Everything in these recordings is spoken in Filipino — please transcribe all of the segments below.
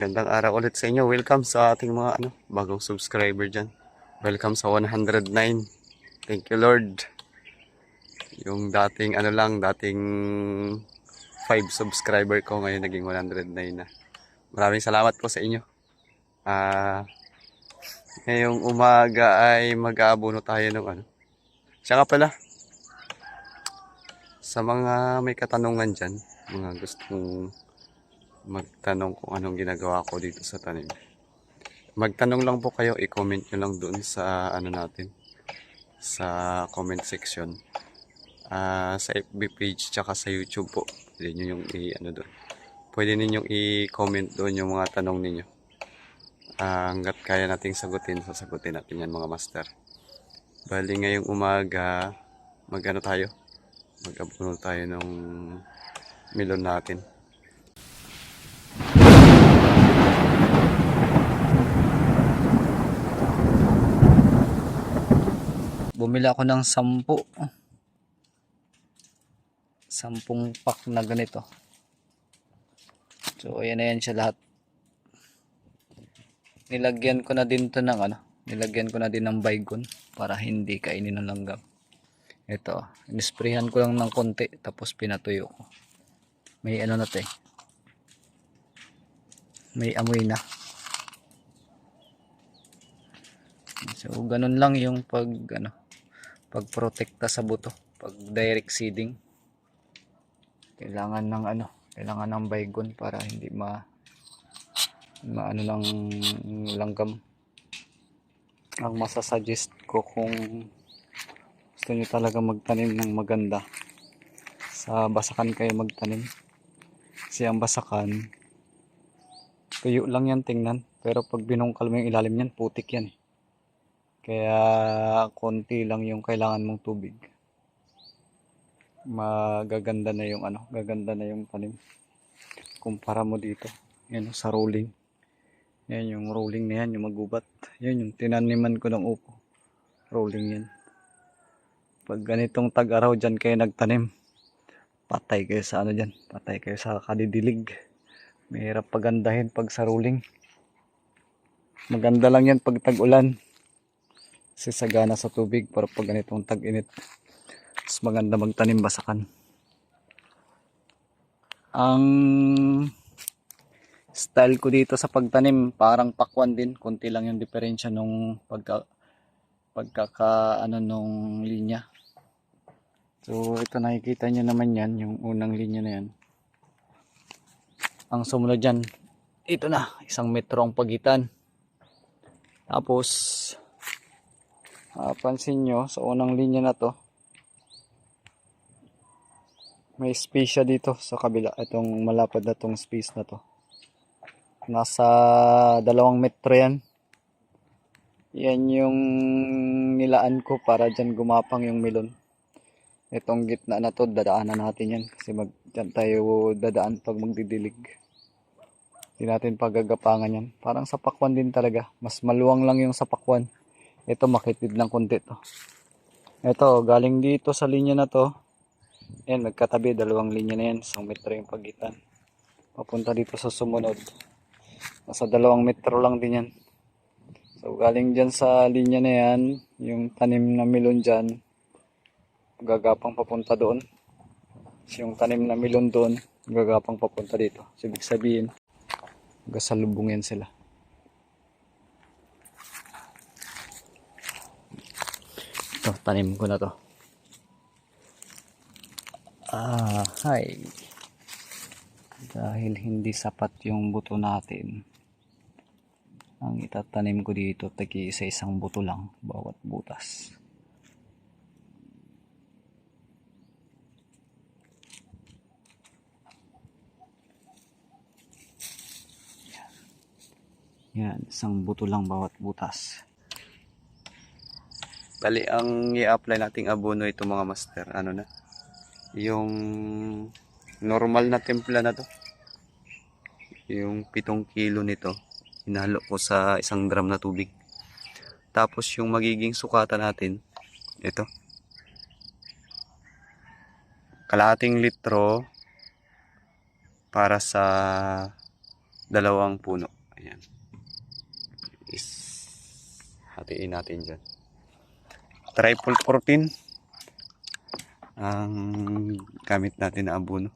Gandang araw ulit sa inyo. Welcome sa ating mga ano, bagong subscriber dyan. Welcome sa 109. Thank you Lord. Yung dating ano lang, dating 5 subscriber ko ngayon naging 109 na. Maraming salamat po sa inyo. Ah, ngayong umaga ay mag-aabono tayo ng ano. Siya nga pala. Sa mga may katanungan dyan, mga gustong magtanong kung anong ginagawa ko dito sa tanim. Magtanong lang po kayo, i-comment nyo lang doon sa ano natin, sa comment section. Ah, sa FB page tsaka sa YouTube po. Pwede nyo yung i ano doon. Pwede ninyong i-comment doon yung mga tanong ninyo. Ah, hanggat kaya nating sagutin, sasagutin natin yan mga master. Bali ngayong umaga, mag-ano tayo? Mag-abuno tayo ng melon natin. Bumili ako ng sampu. Sampung pack na ganito. So, ayan na yan siya lahat. Nilagyan ko na din to ng ano. Nilagyan ko na din ng baygon para hindi kainin ng langgam. Ito, inisprayhan ko lang ng konti tapos pinatuyo ko. May ano na eh. May amoy na. So, ganun lang yung pag ano, pagprotekta sa buto pag direct seeding. Kailangan ng ano kailangan ng baygon para hindi ma maano ng langgam. Ang masasuggest ko kung gusto nyo talaga magtanim ng maganda sa basakan kayo magtanim. Kasi ang basakan tuyo lang yan tingnan. Pero pag binungkal mo yung ilalim yan putik yan eh kaya konti lang yung kailangan mong tubig. Magaganda na yung ano, gaganda na yung tanim. Kumpara mo dito. Yan sa rolling. Yan yung rolling na yan, yung magubat. Yan yung tinaniman ko ng upo. Rolling yan. Pag ganitong tag-araw dyan kayo nagtanim, patay kayo sa ano dyan. Patay kayo sa kadidilig. Mahirap pagandahin pag sa rolling. Maganda lang yan pag tag-ulan kasi sagana sa tubig para pag ganitong tag-init mas maganda magtanim basakan. Ang style ko dito sa pagtanim parang pakwan din. Konti lang yung diferensya nung pagka pagkaka ano nung linya. So ito nakikita nyo naman yan yung unang linya na yan. Ang sumunod dyan ito na isang metro ang pagitan. Tapos Ah, pansin nyo, sa unang linya na to, may space siya dito sa kabila. Itong malapad na tong space na to. Nasa dalawang metro yan. Yan yung nilaan ko para dyan gumapang yung melon. Itong gitna na to, dadaanan natin yan. Kasi mag, dyan tayo dadaan pag magdidilig. Hindi natin pagagapangan yan. Parang sa pakwan din talaga. Mas maluwang lang yung sa pakwan. Ito makitid ng konti to. Ito, galing dito sa linya na to. Yan, magkatabi, dalawang linya na yan. Isang metro yung pagitan. Papunta dito sa sumunod. Nasa dalawang metro lang din yan. So, galing dyan sa linya na yan, yung tanim na melon dyan, gagapang papunta doon. Yung tanim na melon doon, gagapang papunta dito. So, ibig sabihin, gasalubungin sila. Ito, tanim ko na to. Ah, hi. Dahil hindi sapat yung buto natin, ang itatanim ko dito, tagi isa isang buto lang, bawat butas. Yan, isang buto lang bawat butas. Bali, ang i-apply nating abono ito mga master, ano na, yung normal na timpla na to. Yung pitong kilo nito, hinalo ko sa isang drum na tubig. Tapos yung magiging sukatan natin, ito. Kalahating litro para sa dalawang puno. Ayan. Is hatiin natin dyan. Triple 14 ang gamit natin na abono.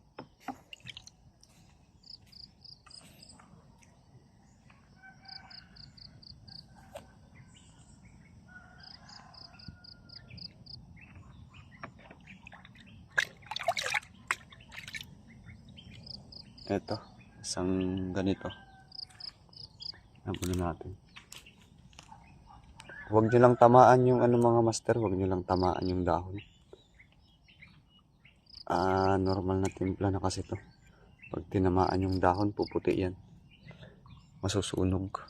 Ito, isang ganito. Abono natin. Huwag nyo lang tamaan yung ano mga master, huwag nyo lang tamaan yung dahon. Ah, normal na timpla na kasi to. Pag tinamaan yung dahon, puputi yan. Masusunog.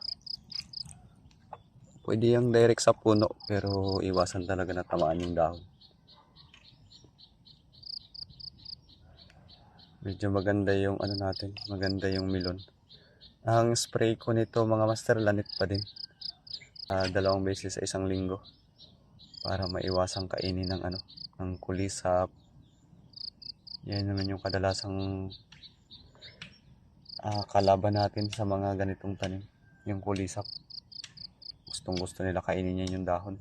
Pwede yung direct sa puno, pero iwasan talaga na tamaan yung dahon. Medyo maganda yung ano natin, maganda yung milon. Ang spray ko nito mga master, lanit pa din. Ah, dalawang beses sa isang linggo para maiwasang kainin ng ano, ng kulisap. Yan naman yung kadalasang ah, kalaban natin sa mga ganitong tanim, yung kulisap. Gustong gusto nila kainin yan yung dahon.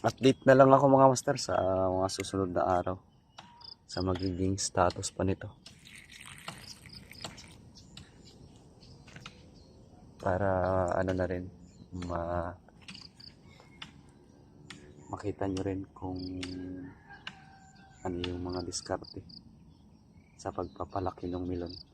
Update na lang ako mga master sa mga susunod na araw sa magiging status pa nito. Para ano na rin ma makita nyo rin kung ano yung mga diskarte sa pagpapalaki ng milon.